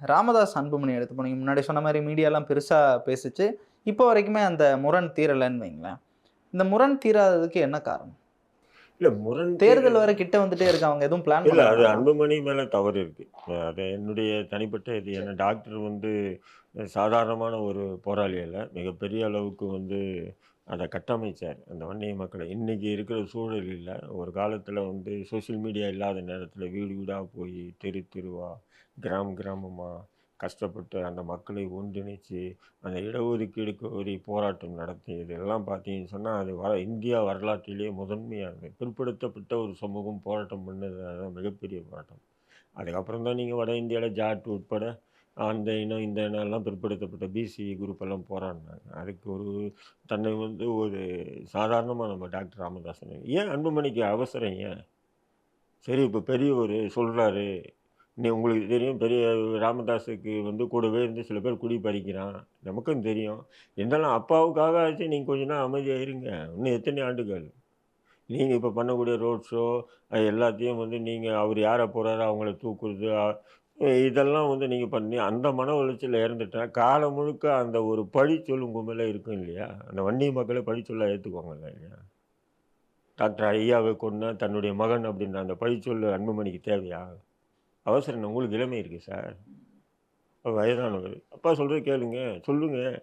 ராமதாஸ் அன்புமணி எடுத்து போனீங்க. முன்னாடி சொன்ன மாதிரி மீடியாலாம் பெருசாக பேசிச்சு. இப்போ வரைக்குமே அந்த முரண் தீரலைன்னு வைங்களேன். இந்த முரண் தீராததுக்கு என்ன காரணம்? இல்ல முரண் தேர்தல் வரை கிட்ட வந்துட்டே இருக்கு. அவங்க எதுவும் பிளான் இல்ல அது அன்புமணி மேல தவறு இருக்கு. அது என்னுடைய தனிப்பட்ட இது. ஏன்னா டாக்டர் வந்து சாதாரணமான ஒரு போராளி அல்ல. மிகப்பெரிய அளவுக்கு வந்து அதை கட்டமைச்சார். அந்த வன்னிய மக்களை இன்றைக்கி இருக்கிற சூழலில் ஒரு காலத்தில் வந்து சோஷியல் மீடியா இல்லாத நேரத்தில் வீடு வீடாக போய் தெரு தெருவாக கிராம கிராமமாக கஷ்டப்பட்டு அந்த மக்களை ஒன்றிணைச்சு அந்த இடஒதுக்கீடு கோரி போராட்டம் நடத்தி இதெல்லாம் பார்த்தீங்கன்னு சொன்னால் அது வர இந்தியா வரலாற்றிலேயே முதன்மையானது. பிற்படுத்தப்பட்ட ஒரு சமூகம் போராட்டம் பண்ணது அதுதான் மிகப்பெரிய போராட்டம். அதுக்கப்புறம் தான் நீங்கள் வட இந்தியாவில் ஜாட் உட்பட அந்த இனம் இந்த இனம்லாம் பிற்படுத்தப்பட்ட பிசி குரூப் எல்லாம் போராடினாங்க. அதுக்கு ஒரு தன்னை வந்து ஒரு சாதாரணமாக நம்ம டாக்டர் ராமதாசன். ஏன் அன்புமணிக்கு அவசரம் ஏன்? சரி இப்போ பெரியவர் சொல்கிறாரு நீ உங்களுக்கு தெரியும் பெரிய ராமதாஸுக்கு வந்து கூடவே இருந்து சில பேர் குடி பறிக்கிறான். நமக்கும் தெரியும். இருந்தாலும் அப்பாவுக்காக ஆச்சு. நீங்கள் கொஞ்ச நாள் அமைதியாக இருங்க. இன்னும் எத்தனை ஆண்டுகள்? நீங்கள் இப்போ பண்ணக்கூடிய ரோட் ஷோ எல்லாத்தையும் வந்து நீங்கள் அவர் யாரை போகிறாரோ அவங்கள தூக்குறது இதெல்லாம் வந்து நீங்கள் பண்ணி அந்த மன உளைச்சலில் இறந்துட்டா காலம் முழுக்க அந்த ஒரு பழிச்சொல் உங்கள் மேலே இருக்கும் இல்லையா? அந்த வன்னி மக்களை பழிச்சொல்லாக ஏற்றுக்குவாங்கல்ல இல்லையா? டாக்டர் ஐயாவை கொன்னா தன்னுடைய மகன் அப்படின்ற அந்த பழிச்சொல் அன்புமணிக்கு தேவையா? அவசரம் உங்களுக்கு இளமை இருக்குது சார். வயதானவர். அப்பா சொல்கிறது கேளுங்க சொல்லுங்கள்